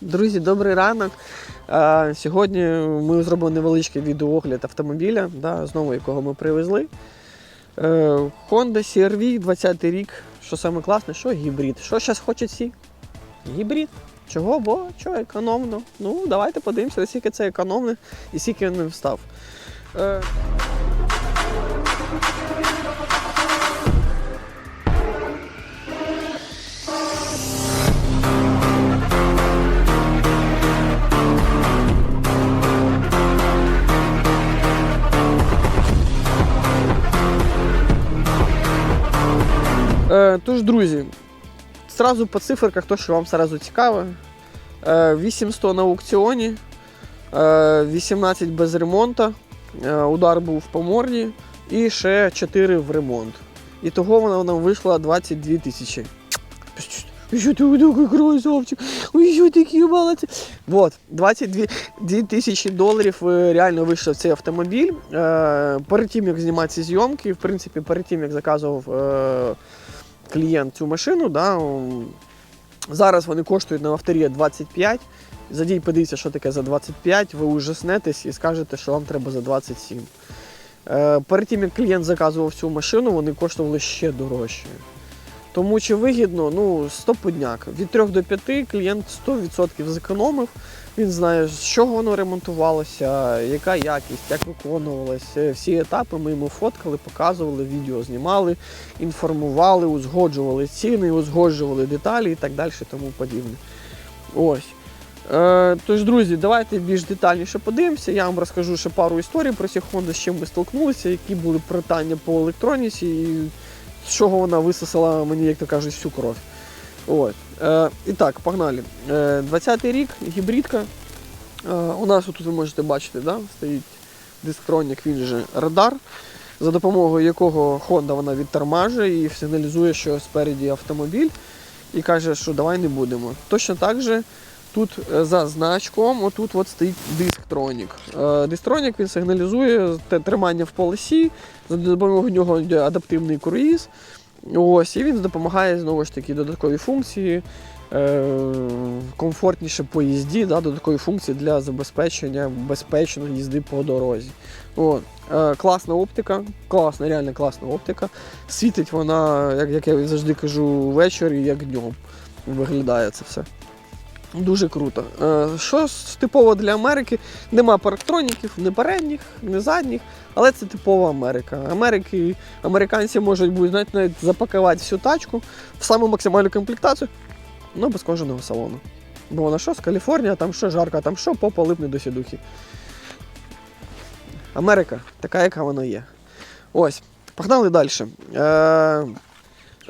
Друзі, добрий ранок. Е, Сьогодні ми зробимо невеличкий відеоогляд автомобіля, да, знову якого ми привезли. Е, Honda CR-V 20 рік. Що саме класне, що гібрид. Що зараз хочуть всі? Гібрид. Чого? Бо що економно. Ну, давайте подивимося, наскільки це економне і скільки він встав. Е, тож, друзі, зразу по циферках, то, що вам зразу цікаво. Е, 800 на аукціоні, е, 18 без ремонту, е, удар був по морді і ще 4 в ремонт. І того вона нам вийшла 22 тисячі. Що ти такий красавчик? Ой, що такі молодці. Вот, 22 тисячі доларів е, реально вийшов цей автомобіль. Е, перед тим, як знімати зйомки, в принципі, перед тим, як заказував е, клієнт цю машину, да, зараз вони коштують на авторі 25. Задій, подивіться, що таке за 25, ви ужаснетесь і скажете, що вам треба за 27. Е, перед тим, як клієнт заказував цю машину, вони коштували ще дорожче. Тому чи вигідно, ну, стопудняк. Від 3 до 5 клієнт 100% зекономив. Він знає, з чого воно ремонтувалося, яка якість, як виконувалося. Всі етапи ми йому фоткали, показували, відео знімали, інформували, узгоджували ціни, узгоджували деталі і так далі, тому подібне. Ось. Е, тож, друзі, давайте більш детальніше подивимося. Я вам розкажу ще пару історій про ці Honda, з чим ми столкнулися, які були питання по електроніці, і з чого вона висосала мені, як то кажуть, всю кров. От. Е, і так, погнали. Е, 20-й рік, гібридка. Е, у нас тут ви можете бачити, да, стоїть дисктронік, він же радар, за допомогою якого Honda вона відтормажує і сигналізує, що спереді автомобіль, і каже, що давай не будемо. Точно так же тут е, за значком отут от стоїть дисктронік. Е, Дисктронік він сигналізує тримання в полосі, за допомогою нього йде адаптивний круїз. Ось, і він допомагає знову ж таки додаткові функції, е, комфортніше поїзді, да, додаткові функції для забезпечення безпечної їзди по дорозі. От. Е, класна оптика, класна, реально класна оптика. Світить вона, як я завжди кажу, ввечері, як днем. Виглядає це все. Дуже круто. Е, Що типово для Америки? Нема парктроніків, ні передніх, ні задніх, але це типова Америка. Америки, американці можуть будуть знаєте, навіть запакувати всю тачку в саму максимальну комплектацію, але без кожаного салону. Бо вона що з Каліфорнія, там що жарко, там що попа липне до сідухи. Америка така, яка вона є. Ось, погнали далі. Е,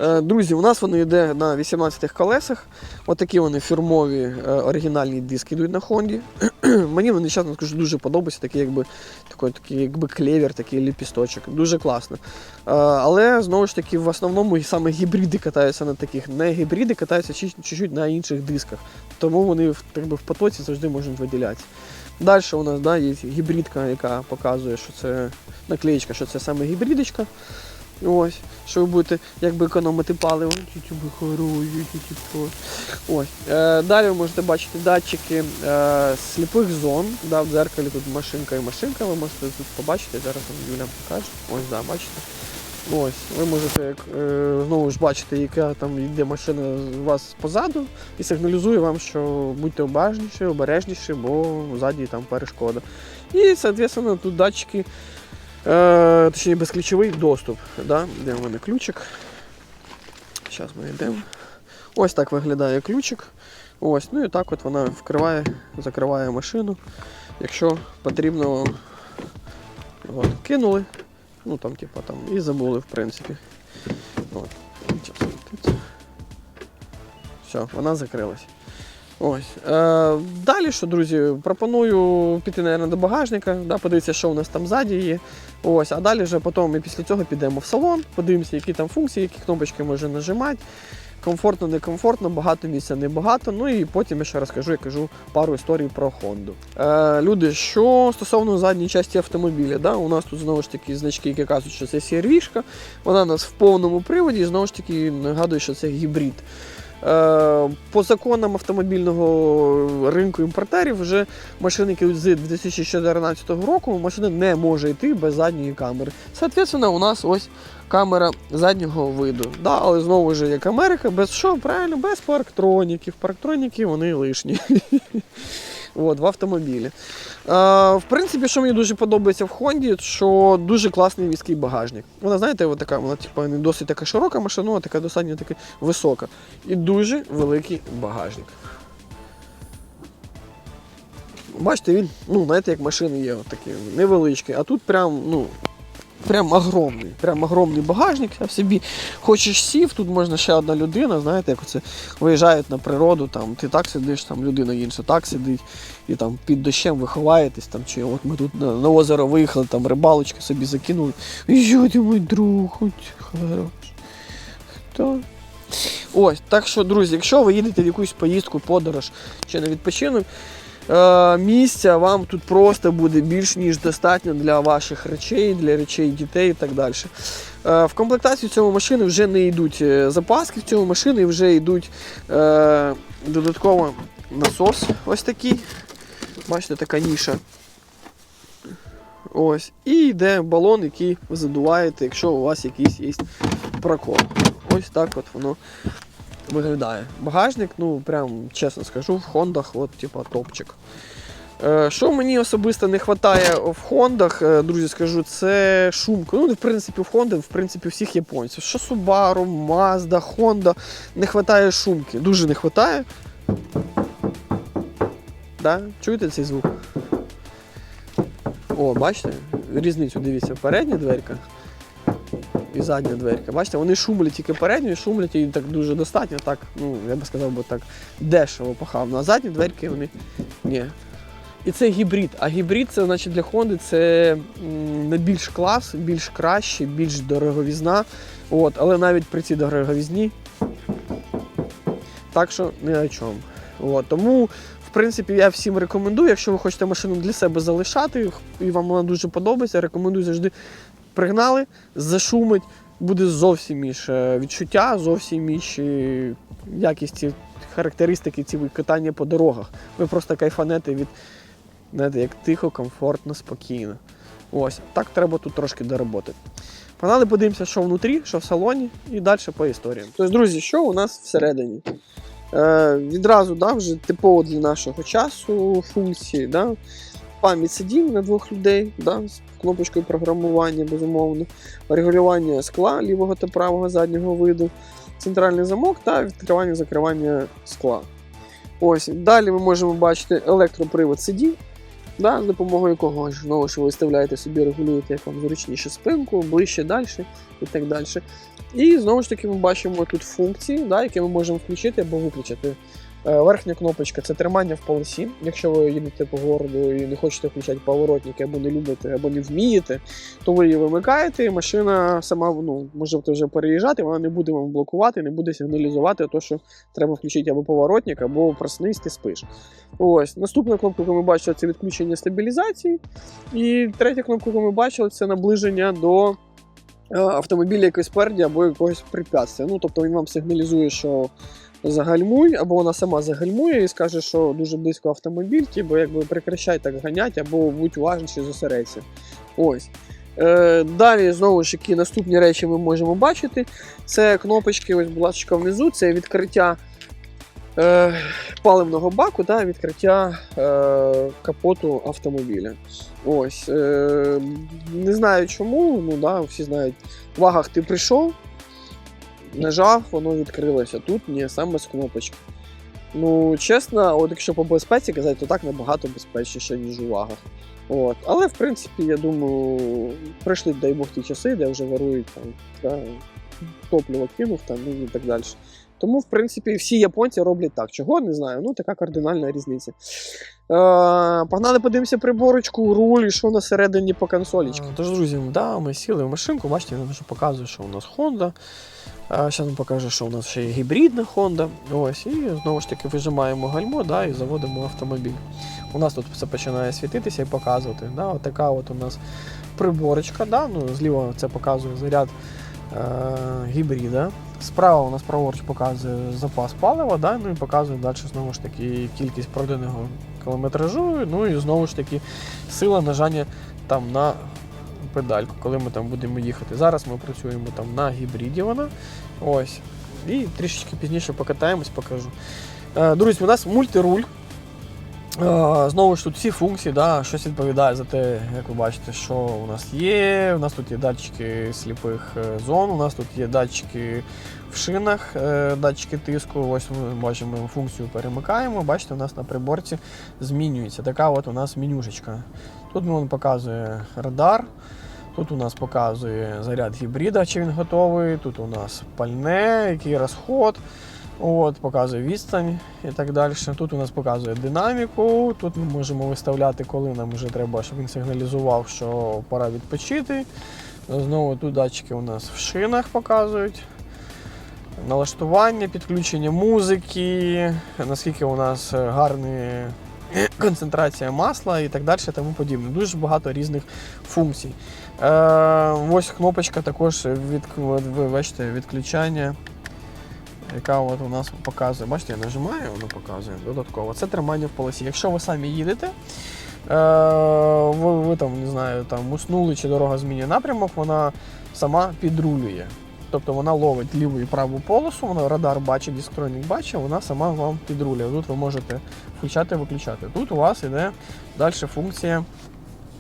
друзі, у нас воно йде на 18 колесах. Отакі вони фірмові е, оригінальні диски йдуть на Хонді. Мені вони, чесно скажу, дуже подобаються, такий якби, такий, такий, якби клевер, такий ліпісточок. Дуже класно. Е, але знову ж таки, в основному саме гібриди катаються на таких. Не гібриди катаються чуть-чуть на інших дисках. Тому вони так би, в потоці завжди можуть виділятися. Далі у нас да, є гібридка, яка показує, що це наклеєчка, що це саме гібридочка. Ось, що ви будете якби економити паливо. Ось. Е, далі ви можете бачити датчики е, сліпих зон. Да, в дзеркалі тут машинка і машинка, ви можете тут побачити. Зараз вам Юля покаже. Ось, да, бачите. Ось, ви можете е, знову ж бачити, яка там йде машина у вас позаду, і сигналізує вам, що будьте обережніші, обережніші, бо ззаді там перешкода. І, соответственно, тут датчики, е, точніше безключовий доступ. Да? Де в мене ключик? Зараз ми йдемо. Ось так виглядає ключик. Ось, ну і так от вона вкриває, закриває машину. Якщо потрібно, от, кинули, ну там, типа, там, і забули, в принципі. От. Все, вона закрилась. Ось. Е, далі, що, друзі, пропоную піти, мабуть, до багажника, да, подивитися, що у нас там ззаді є. Ось, а далі вже потім ми після цього підемо в салон, подивимося, які там функції, які кнопочки можна нажимати. Комфортно, некомфортно, багато місця, небагато. Ну і потім я ще розкажу, я кажу пару історій про Honda. Е, люди, що стосовно задньої частини автомобіля, да, у нас тут знову ж таки значки, які кажуть, що це CR-шка, вона у нас в повному приводі, і знову ж таки нагадую, що це гібрид. Е, По законам автомобільного ринку імпортерів вже машини, з 2014 року, машина не може йти без задньої камери. Соответственно, у нас ось камера заднього виду. Да, але знову ж як Америка, без що? Правильно, без парктроніків. Парктроніки вони лишні. От, в автомобілі. Е, в принципі, що мені дуже подобається в Хонді, що дуже класний міський багажник. Вона, знаєте, от така, вона типу, не досить така широка машина, а така достатньо така висока. І дуже великий багажник. Бачите, він, ну, знаєте, як машини є, такі невеличкі, а тут прям, ну, прям огромний, прям огромний багажник. В собі хочеш сів, тут можна ще одна людина, знаєте, як оце виїжджають на природу, там, ти так сидиш, там людина інша так сидить, і там під дощем ви ховаєтесь, там, чи от ми тут на, на озеро виїхали, там рибалочки собі закинули. Йо, ти мій друг, от хорош. Хто? Ось, так що, друзі, якщо ви їдете в якусь поїздку, подорож чи на відпочинок, місця вам тут просто буде більш ніж достатньо для ваших речей, для речей дітей і так далі. Е, в комплектацію цього машини вже не йдуть е, запаски в цьому машини, вже йдуть е, додатково насос ось такий. Бачите, така ніша. Ось. І йде балон, який задуваєте, якщо у вас якийсь є прокол. Ось так от воно виглядає. Багажник, ну прям чесно скажу, в Хондах, от, типа, топчик. Е, Що мені особисто не вистачає в Хондах, е, друзі, скажу, це шумка. Ну, в принципі, в Honda, в принципі, всіх японців. Що Subaru, Mazda, Honda, не вистачає шумки. Дуже не вистачає. Да? Чуєте цей звук? О, бачите? Різницю дивіться, передня дверка і задня дверка. Бачите, вони шумлять тільки передню, і шумлять і так дуже достатньо, так, ну, я би сказав, би так дешево похавно. А задні дверки вони ні. І це гібрид. А гібрид це значить для Honda це не більш клас, більш краще, більш дороговізна. От, але навіть при цій дороговізні. Так що не о чому. От, тому, в принципі, я всім рекомендую, якщо ви хочете машину для себе залишати, і вам вона дуже подобається, рекомендую завжди пригнали, зашумить, буде зовсім інше відчуття, зовсім інші якісті, характеристики ці катання по дорогах. Ви просто кайфанете від, знаєте, як тихо, комфортно, спокійно. Ось, так треба тут трошки доработати. Погнали, подивимося, що внутрі, що в салоні, і далі по історіям. Тобто, друзі, що у нас всередині? Е, відразу да, вже типово для нашого часу функції. Да? Пам'ять сидінь на двох людей да, з кнопочкою програмування, безумовно, регулювання скла лівого та правого заднього виду, центральний замок та відкривання закривання скла. Ось, Далі ми можемо бачити електропривод сидінь, да, з допомогою якого знову ж ви виставляєте собі, регулюєте, як вам зручніше спинку, ближче, далі і так далі. І знову ж таки ми бачимо тут функції, да, які ми можемо включити або виключити. Е, Верхня кнопочка це тримання в полосі. Якщо ви їдете по городу і не хочете включати поворотники, або не любите, або не вмієте, то ви її вимикаєте, і машина сама ну, можете вже переїжджати, вона не буде вам блокувати, не буде сигналізувати, то, що треба включити або поворотник, або проснись, ти спиш. Ось. Наступна кнопка, яку ми бачили, це відключення стабілізації. І третя кнопка, яку ми бачили, це наближення до. е, Автомобіля якось спереді або якогось препятствия. Ну, тобто він вам сигналізує, що загальмуй, або вона сама загальмує і скаже, що дуже близько автомобіль, бо якби прекращай так ганяти, або будь уважніший, зосередься. Ось. Е, далі, знову ж таки, наступні речі ми можемо бачити. Це кнопочки, ось будь внизу, це відкриття е, паливного баку, да, відкриття е, капоту автомобіля. Ось. Е, не знаю чому, ну да, всі знають, в вагах ти прийшов, нажав, воно відкрилося. Тут ні, саме з кнопочки. Ну, чесно, от якщо по безпеці казати, то так набагато безпечніше, ніж у вагах. От. Але в принципі, я думаю, прийшли, дай Бог, ті часи, де вже варують там, да, топливо кинув там, і так далі. Тому, в принципі, всі японці роблять так. Чого не знаю. Ну, така кардинальна різниця. Е, погнали, подивимося приборочку, руль і що на середині по консолічці. Тож, друзі, да, ми сіли в машинку, бачите, він вже показує, що у нас Honda. Зараз він покаже, що у нас ще є гібридна Honda. Ось, і знову ж таки вижимаємо гальмо да, і заводимо автомобіль. У нас тут все починає світитися і показувати. Да, от от у нас приборочка. Да, ну, зліва це показує заряд е, гібрида. Справа у нас праворуч показує запас палива, да? ну і показує далі знову ж таки кількість пройденого кілометражу, ну і знову ж таки сила нажання там на педальку, коли ми там будемо їхати. Зараз ми працюємо там на гібриді вона. Ось. І трішечки пізніше покатаємось, покажу. Е, Друзі, у нас мультируль. Е, Знову ж тут всі функції, да, щось відповідає за те, як ви бачите, що у нас є. У нас тут є датчики сліпих е, зон, у нас тут є датчики в шинах, датчики тиску. Ось ми бачимо функцію перемикаємо. Бачите, у нас на приборці змінюється. Така от у нас менюшечка. Тут він показує радар. Тут у нас показує заряд гібрида, чи він готовий. Тут у нас пальне, який розход. От, показує відстань і так далі. Тут у нас показує динаміку. Тут ми можемо виставляти, коли нам вже треба, щоб він сигналізував, що пора відпочити. Знову тут датчики у нас в шинах показують. Налаштування, підключення музики, наскільки у нас гарна концентрація масла і так далі, тому подібне. Дуже багато різних функцій. Е, ось кнопочка також від, бачите, відключання яка от у нас показує. Бачите, я нажимаю, воно показує додатково. Це тримання в полосі. Якщо ви самі їдете, е, ви, ви там, не знаю, там уснули чи дорога змінює напрямок, вона сама підрулює. Тобто вона ловить ліву і праву полосу, вона радар бачить, дисктронік бачить, вона сама вам підрулює. Тут ви можете включати виключати. Тут у вас йде далі функція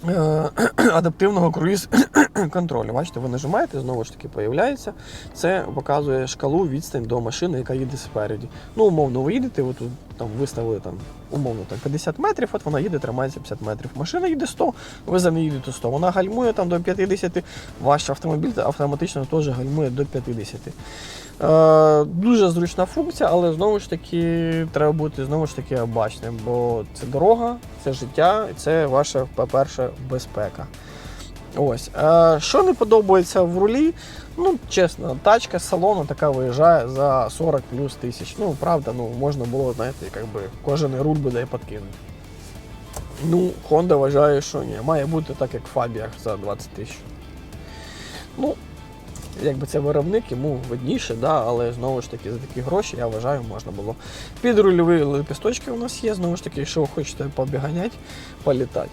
адаптивного круїз контролю. Бачите, ви нажимаєте, знову ж таки появляється. Це показує шкалу відстань до машини, яка їде спереді. Ну, умовно, ви їдете, ви тут там виставили там, умовно там 50 метрів, от вона їде, тримається 50 метрів. Машина їде 100, ви за нею їдете 100. Вона гальмує там до 50, ваш автомобіль автоматично теж гальмує до 50. Е, дуже зручна функція, але знову ж таки треба бути знову ж таки обачним, бо це дорога, це життя, і це ваша, по-перше, безпека. Ось. Е, що не подобається в рулі, ну, чесно, тачка з салону така виїжджає за 40 плюс тисяч. Ну, правда, ну, можна було, знаєте, як би, кожен руль буде подкинути. Ну, Honda вважає, що ні. Має бути так, як в Фабіях за 20 тисяч. Ну, якби це виробник, йому видніше, да, але знову ж таки за такі гроші, я вважаю, можна було. Підрульові лепісточки у нас є, знову ж таки, якщо ви хочете побіганяти, політати.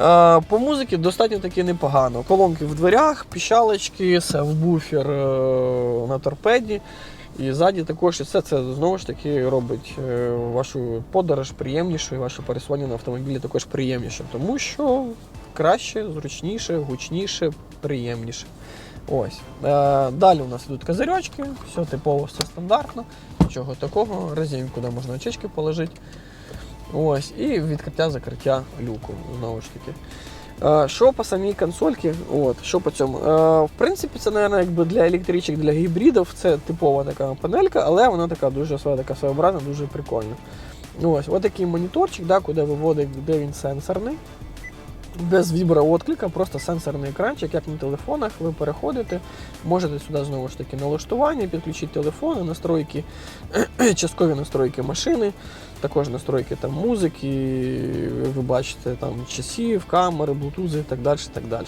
Е, По музиці достатньо таки непогано. Колонки в дверях, піщалочки, севбуфер е, на торпеді. І ззаді також і все це знову ж таки робить е, вашу подорож приємнішою, ваше пересування на автомобілі також приємніше, тому що краще, зручніше, гучніше, приємніше. Ось. Далі у нас йдуть козирьочки, все типово, все стандартно, нічого такого, резинку, куди можна очечки положити. Ось, і відкриття закриття люку, знову ж таки. Е, Що по самій консольці, от, що по цьому? Е, В принципі, це, мабуть, якби для електричок, для гібридів, це типова така панелька, але вона така дуже своя, така своєобразна, дуже прикольна. Ось, ось такий моніторчик, да, куди виводить, де він сенсорний. Без віброотклика, просто сенсорний екранчик, як на телефонах, ви переходите, можете сюди знову ж таки налаштування, підключити телефони, настройки, часткові настройки машини, також настройки там, музики, ви бачите там часів, камери, блутузи і так далі. так далі.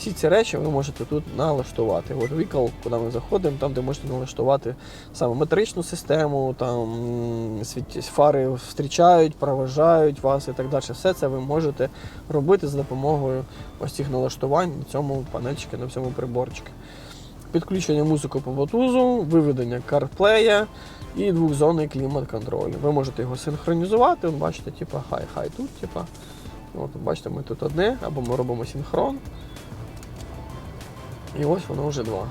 Всі ці речі ви можете тут налаштувати. От вікал, куди ми заходимо, там де можете налаштувати саме метричну систему, там фари зустрічають, проважають вас і так далі. Все це ви можете робити за допомогою ось цих налаштувань на цьому панельчику, на цьому приборчику. Підключення музики по Bluetooth, виведення CarPlay і двохзонний клімат-контроль. Ви можете його синхронізувати, от бачите, типа хай-хай тут, типа. От, бачите, ми тут одне, або ми робимо синхрон. І ось воно вже два.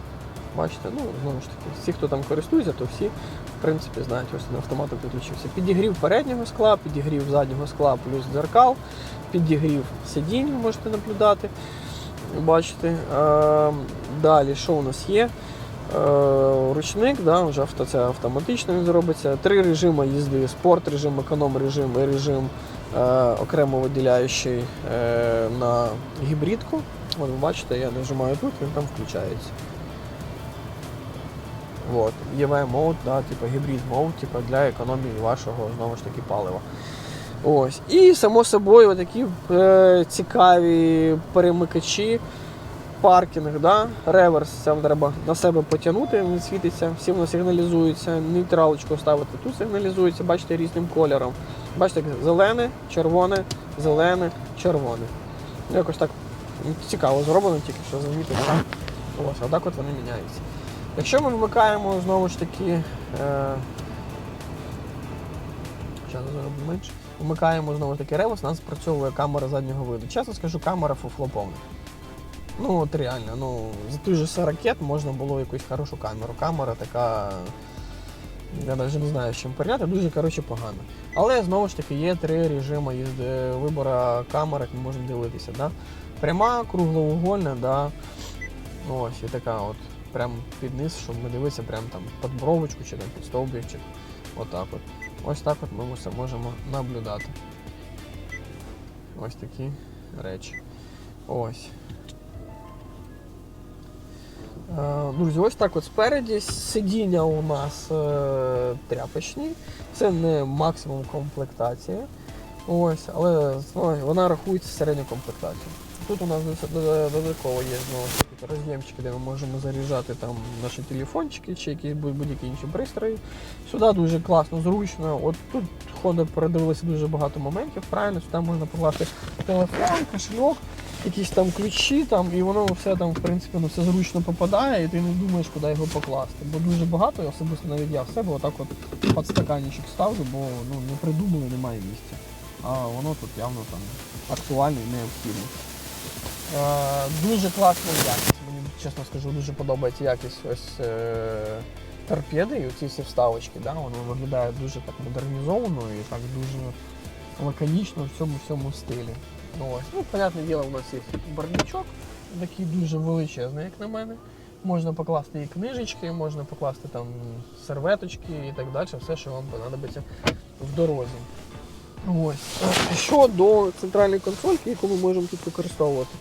Бачите, ну знову ж таки, всі, хто там користується, то всі, в принципі, знають, ось на автомату підключився. Підігрів переднього скла, підігрів заднього скла плюс дзеркал, підігрів сидінь, можете наблюдати. Бачите. Е, далі, що у нас є? Е, ручник, да, вже авто, це автоматично він зробиться. Три режими їзди: спорт режим, економ режим і режим е, окремо виділяючий на гібридку. От ви бачите, я нажимаю тут, він там включається. Вот. EV мод, да, типу гібрид мод, типу, для економії вашого знову ж таки палива. Ось. І само собою такі е, цікаві перемикачі. паркінг, да? реверс, це треба на себе потягнути, він світиться, всі воно сигналізується, нейтралочку ставити, тут сигналізується, бачите, різним кольором. Бачите, зелене, червоне, зелене, червоне. Якось так цікаво зроблено, тільки що замітив. Ось, а так от вони міняються. Якщо ми вмикаємо знову ж таки. Е... Зробимо менше. Вмикаємо знову ж таки реверс, нас спрацьовує камера заднього виду. Чесно скажу, камера фуфлоповна. Ну, от реально, ну, за той же 40 можна було якусь хорошу камеру. Камера така. Я навіть не знаю, з чим порівняти, дуже коротше погано. Але знову ж таки є три режими вибору камер, як ми можемо дивитися. Да? Пряма, круглоугольна, да. ось і така от. Прям під низ, щоб ми дивитися прям там під бровочку чи там під стовбичок. Отак от. Ось так от ми все можемо наблюдати. Ось такі речі. Ось. Е, Друзі, ось так от спереді сидіння у нас е, тряпочні. Це не максимум комплектації. Ось, але ну, вона рахується середньою комплектацією. Тут у нас додатково є знову роз'ємчики, де ми можемо заряджати там наші телефончики чи якісь будь- будь-які інші пристрої. Сюди дуже класно, зручно. От тут Honda передивилася дуже багато моментів. Правильно, сюди можна покласти телефон, кошельок, якісь там ключі, там, і воно все там, в принципі, ну, все зручно попадає, і ти не думаєш, куди його покласти. Бо дуже багато, особисто навіть я в себе отак от підстаканчик ставлю, бо ну, не придумали, немає місця. А воно тут явно там актуально і необхідно. Е, дуже класна якість. Мені чесно скажу, дуже подобається якість ось е, торпеди і оці всі вставочки. Да? Воно виглядає дуже так модернізовано і так дуже лаконічно в цьому всьому стилі. Ну, ось. ну, понятне діло, у нас є бардачок, такий дуже величезний, як на мене. Можна покласти і книжечки, можна покласти там серветочки і так далі, все, що вам понадобиться в дорозі. Ось. Е, Щодо центральної консольки, яку ми можемо тут використовувати.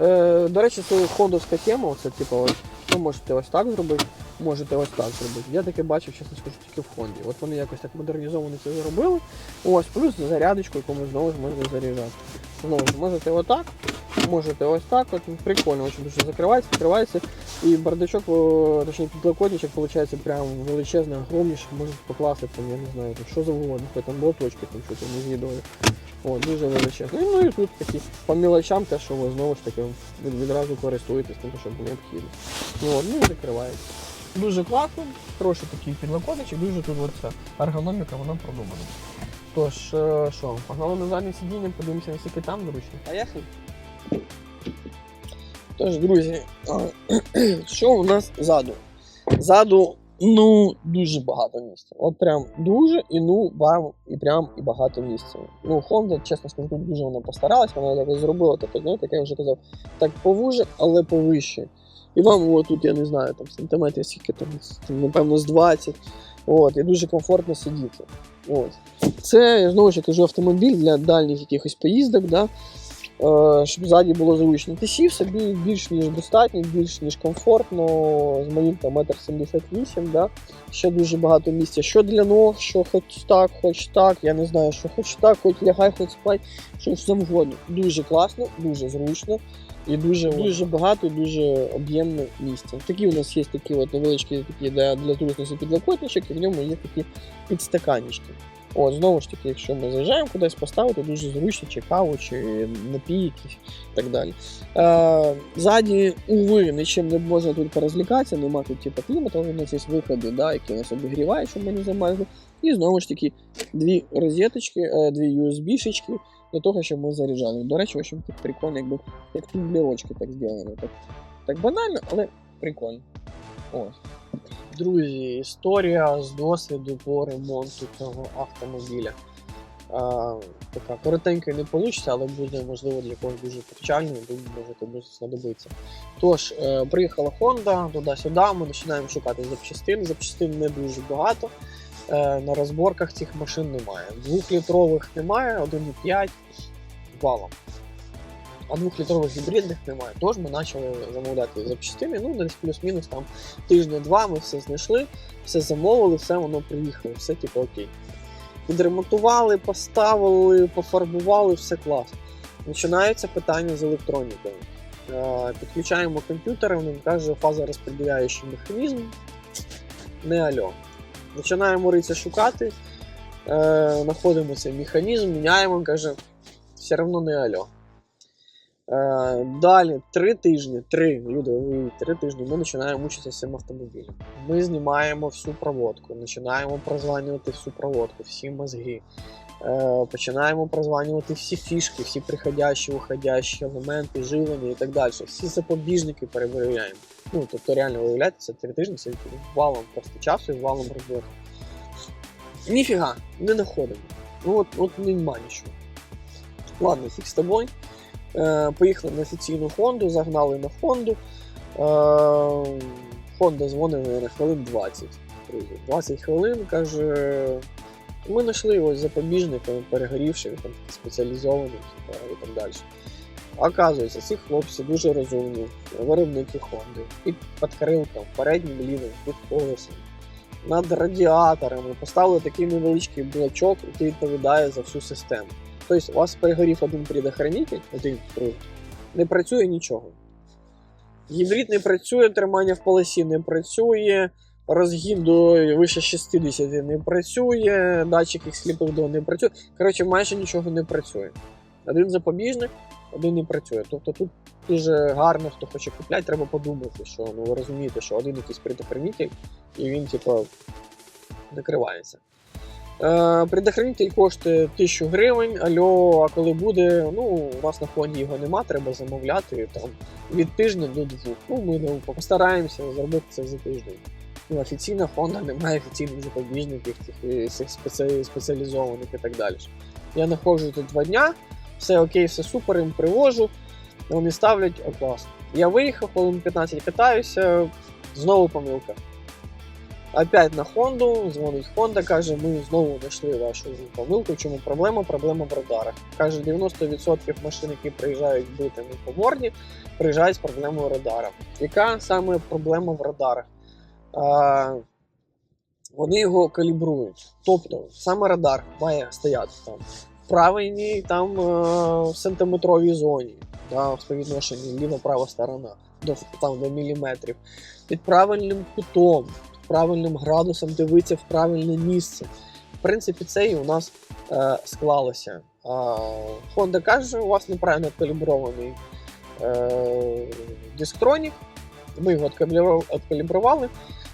Е, до речі, це ходовська тема, це типу, ви можете ось так зробити, можете ось так зробити. Я таке бачив, чесно скажу, тільки в Хонді. От вони якось так модернізовано це зробили. Ось, плюс зарядочку, яку ми знову ж можемо заряджати. Знову ж можете отак, можете ось так. От, прикольно, очень дуже закривається, відкривається. І бардачок, точніше підлокотничок, виходить прям величезний, огромніший, можете покласти там, я не знаю, там, що завгодно, хоч там блоточки, там що там не відео. О, дуже величезний. Ну і тут такі по мілочам, те, що ви знову ж таки від- відразу користуєтесь, тим, що необхідно. Ну, от, ну і закривається. Дуже класно, хороший такий підлокотничок, дуже тут от ця ергономіка, вона продумана. Тож, е, що, погнали на заднє сидіння, подивимося, наскільки там зручно. Поїхали. Тож, друзі, що у нас ззаду? Ззаду, ну, дуже багато місця. От прям дуже і ну вам і прям і багато місця. Ну, Honda, чесно скажу, дуже вона постаралась, вона якось зробила таке, знаєте, як я вже казав, так повуже, але повище. І вам от тут, я не знаю, там сантиметрів скільки там, напевно, з 20. От, і дуже комфортно сидіти. От. Це, знову ж кажу, автомобіль для дальніх якихось поїздок, да? Е, щоб ззаді було зручно. Ти сів собі більш ніж достатньо, більш ніж комфортно, з моїм там метр 78, да? ще дуже багато місця. Що для ног, що хоч так, хоч так, я не знаю, що хоч так, хоч лягай, хоч спай, що завгодно. Дуже класно, дуже зручно. І дуже, дуже багато, дуже об'ємне місце. Такі у нас є такі от невеличкі такі для, для зручності підлокотничок, і в ньому є такі підстаканічки. От, знову ж таки, якщо ми заїжджаємо кудись поставити, дуже зручно, чи каву, чи напій якийсь і так далі. Е, ззаді, уви, нічим не можна тут порозлікатися, нема тут типу, клімату, у нас є виходи, да, які нас обігрівають, щоб ми не замерзли. І знову ж таки, дві розеточки, е, дві USB-шечки для того, щоб ми заряджали. До речі, в общем, так прикольно, якби як тумблерочки так зроблено. Так, так банально, але прикольно. Ось. Друзі, історія з досвіду по ремонту цього автомобіля. А, така коротенька не вийде, але буде можливо для когось дуже повчальною, може комусь знадобиться. Тож, е, приїхала Honda туди-сюди, ми починаємо шукати запчастин. Запчастин не дуже багато. Е, на розборках цих машин немає. Двохлітрових немає, 1,5 валом. А двохлітрових гібридних немає. Тож ми почали замовляти запчастини. Ну, десь плюс-мінус там тижня-два ми все знайшли, все замовили, все воно приїхало, все типу окей. Відремонтували, поставили, пофарбували, все класно. Починається питання з електронікою. Е, Підключаємо комп'ютер, він каже, фазорозподіляючий механізм. Не альо. Починаємо риця шукати, е, знаходимо цей механізм, міняємо, каже, все одно не альо. Е, далі, три тижні, три, люди, три тижні ми починаємо мучитися цим автомобілем. Ми знімаємо всю проводку, починаємо прозванювати всю проводку, всі мозги. Е, починаємо прозванювати всі фішки, всі приходящі, уходящі елементи, живлення і так далі. Всі запобіжники перевіряємо. Ну, тобто реально виявляєте, це три тижні, це валом просто часу і валом роботи. Ніфіга, не знаходимо. Ну от, от нема нічого. Ладно, фіг з тобою. Е, поїхали на офіційну Хонду, загнали на Хонду. Е, Хонда дзвонить на хвилин 20. 20 хвилин, каже. Ми знайшли ось запобіжник, він там спеціалізований і так далі. Оказується, ці хлопці дуже розумні, виробники Хонди, під подкрилком, переднім лівим, під колесом, над радіаторами поставили такий невеличкий блочок, який відповідає за всю систему. Тобто у вас перегорів один предохранитель, один привод, не працює нічого. Гібрид не працює, тримання в полосі не працює, розгін до вище 60 не працює, датчик їх сліпих до не працює. Коротше, майже нічого не працює. Один запобіжник, один не працює. Тобто тут дуже гарно, хто хоче купляти, треба подумати, що ну ви розумієте, що один якийсь предохранитель, і він, типу, накривається. Е, предохранитель коштує 1000 гривень, альо, а коли буде, ну, у нас на фонді його нема, треба замовляти там від тижня до двох. Ну, ми ну, постараємося зробити це за тиждень. Ну, офіційна Honda не має офіційних запобіжників, тих, е, цих спеціалізованих і так далі. Я знаходжу тут два дня, все окей, все супер, їм привожу, вони ставлять о, клас. Я виїхав, хвилин 15 катаюся, знову помилка. Опять на Хонду, дзвонить Honda, каже, ми знову знайшли вашу помилку. Чому проблема? Проблема в радарах. Каже, 90% машин, які приїжджають битими по морді, приїжджають з проблемою радара. Яка саме проблема в радарах? А, вони його калібрують. Тобто саме радар має стояти там в правильній там е, сантиметровій зоні, да, в співвідношенні ліва-права сторона до, там, до міліметрів, під правильним кутом, правильним градусом дивитися в правильне місце. В принципі, це і у нас е, склалося. Honda каже, у вас неправильно калібрований е, дисктронік. Ми його откалібрували.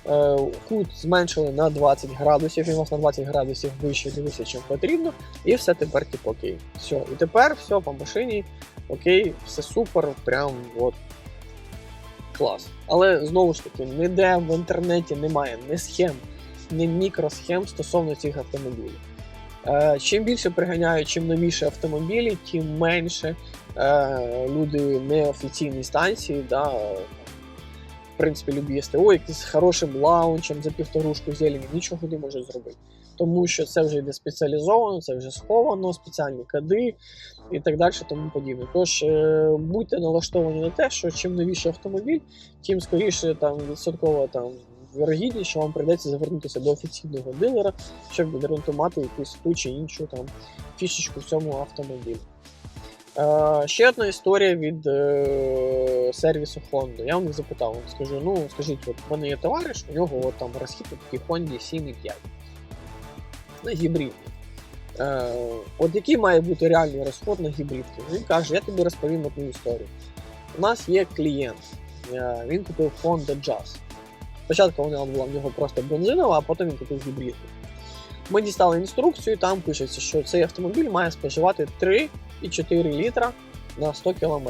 Е, Кут зменшили на 20 градусів, він у вас на 20 градусів вище дивився, чим потрібно, і все тепер типу окей. Все, і тепер все по машині, окей, все супер, прям от клас. Але знову ж таки, ніде в інтернеті немає ні схем, ні мікросхем стосовно цих автомобілів. Е, чим більше приганяють, чим новіші автомобілі, тим менше е, люди неофіційні станції, да, в принципі, любі СТО, якісь з хорошим лаунчем за півторушку зелені, нічого не можуть зробити. Тому що це вже йде спеціалізовано, це вже сховано, спеціальні коди і так далі, тому подібне. Тож е, будьте налаштовані на те, що чим новіший автомобіль, тим скоріше там відсоткова там вірогідність, що вам прийдеться звернутися до офіційного дилера, щоб відремонтувати якусь ту чи іншу там фішечку в цьому автомобілі. Е, ще одна історія від е, сервісу Honda. Я них запитав, скажу, ну скажіть, от в мене є товариш, у нього от, там розхід у Honda 7,5 на гібридні. Е, от який має бути реальний розход на гібридки? Він каже, я тобі розповім одну історію. У нас є клієнт, е, він купив Honda Jazz. Спочатку вона була в нього просто бензинова, а потім він купив гібридку. Ми дістали інструкцію, там пишеться, що цей автомобіль має споживати 3,4 літра на 100 км.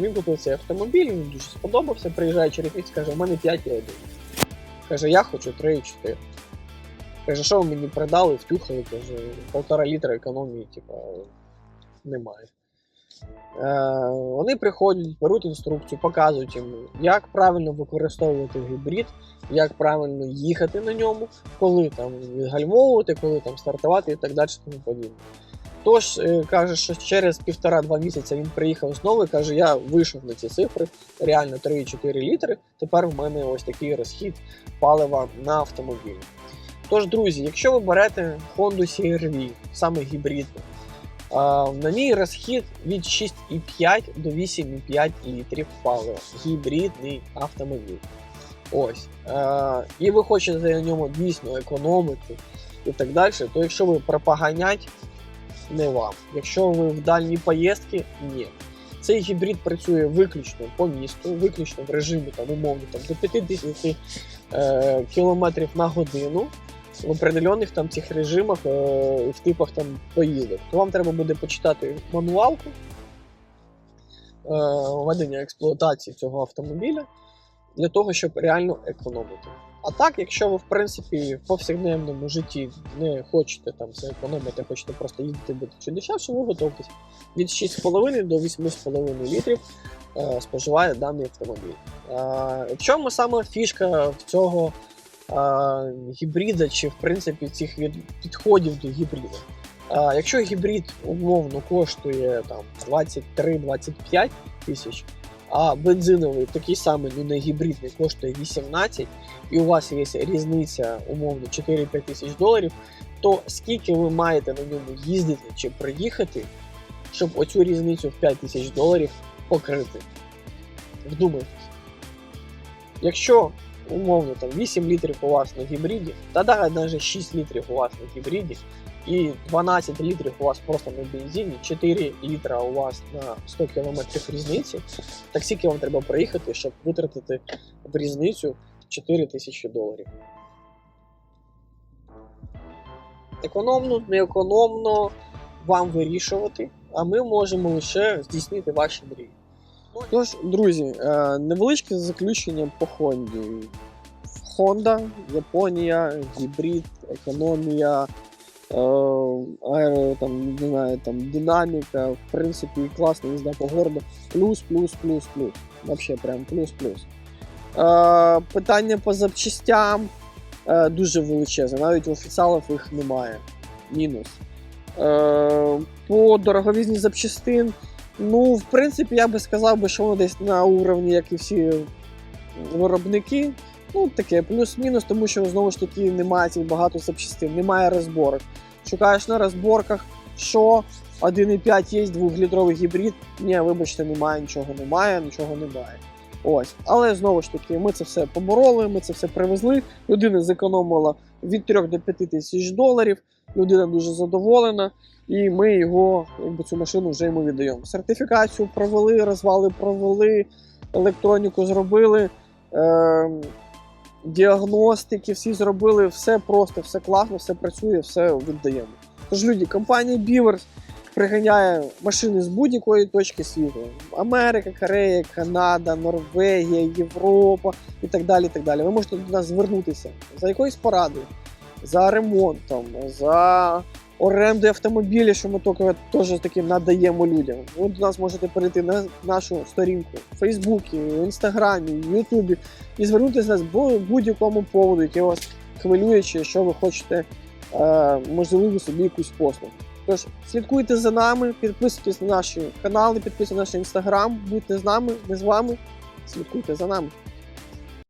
Він купив цей автомобіль, він дуже сподобався, приїжджає через місяць, каже, у мене 5,1. Каже, я хочу 3,4. Каже, що ви мені продали, втюхали, каже, полтора літра економії, типа, немає. Е, вони приходять, беруть інструкцію, показують йому, як правильно використовувати гібрид, як правильно їхати на ньому, коли там відгальмовувати, коли там стартувати і так далі. Тому подібне. Тож е, каже, що через півтора-два місяці він приїхав знову і каже, я вийшов на ці цифри, реально 3,4 літри. Тепер в мене ось такий розхід палива на автомобілі. Тож, друзі, якщо ви берете Honda CR-V, саме гібридну, на ній розхід від 6,5 до 8,5 літрів палива. Гібридний автомобіль. Ось. І ви хочете на ньому дійсно економити і так далі, то якщо ви пропаганять, не вам. Якщо ви в дальні поїздки, ні. Цей гібрид працює виключно по місту, виключно в режимі там, умовно там, до 50 е, км на годину в определених там цих режимах е, в типах там поїздок. То вам треба буде почитати мануалку е, ведення експлуатації цього автомобіля для того, щоб реально економити. А так, якщо ви в принципі в повсякденному житті не хочете там це економити, хочете просто їздити буде чи дешевше, ви готуйтесь. Від 6,5 до 8,5 літрів е, споживає даний автомобіль. Е, в чому саме фішка в цього гібрида, чи в принципі цих підходів до гібрида? Е, якщо гібрид умовно коштує там 23-25 тисяч, а бензиновий такий самий, ну не гібридний, коштує 18, і у вас є різниця умовно 4-5 тисяч доларів, то скільки ви маєте на ньому їздити чи приїхати, щоб оцю різницю в 5 тисяч доларів покрити? Вдумайтесь. Якщо умовно там 8 літрів у вас на гібриді, та да, навіть 6 літрів у вас на гібриді, і 12 літрів у вас просто на бензині, 4 літра у вас на 100 км різниці, так скільки вам треба проїхати, щоб витратити в різницю 4 тисячі доларів. Економно, не економно вам вирішувати, а ми можемо лише здійснити ваші мрії. Тож, друзі, е, невеличке заключення по Хонді. Honda, Японія, гібрид, економія, е, аеро, там, не знаю, там, динаміка, в принципі, класна їзда по городу. Плюс, плюс, плюс, плюс. Вообще прям плюс, плюс. Е, питання по запчастям дуже величезне, навіть у офіціалів їх немає. Мінус. По дороговізні запчастин, ну, в принципі, я би сказав, що воно десь на уровні, як і всі виробники. Ну, таке, плюс-мінус, тому що знову ж таки немає цих багато запчастин, немає розборок. Шукаєш на розборках, що 1,5 є 2-літровий гібрид. Ні, вибачте, немає, нічого немає, нічого немає. Ось. Але знову ж таки, ми це все побороли, ми це все привезли. Людина зекономила від 3 до 5 тисяч доларів. Людина дуже задоволена, і ми його, якби цю машину вже йому віддаємо. Сертифікацію провели, розвали провели, електроніку зробили. Е- діагностики, всі зробили, все просто, все класно, все працює, все віддаємо. Тож люди, компанія Beavers приганяє машини з будь-якої точки світу: Америка, Корея, Канада, Норвегія, Європа і так далі. і так далі. Ви можете до нас звернутися за якоюсь порадою, за ремонтом, за оренду автомобіля, що ми тільки теж таки надаємо людям. Ви до нас можете перейти на нашу сторінку в Фейсбуці, Інстаграмі, Ютубі і звернутися до нас будь-якому поводу, який вас хвилює, чи що ви хочете, е, можливо, собі якусь послугу. Тож слідкуйте за нами, підписуйтесь на наші канали, підписуйтесь на наш інстаграм, будьте з нами, ми з вами. Слідкуйте за нами.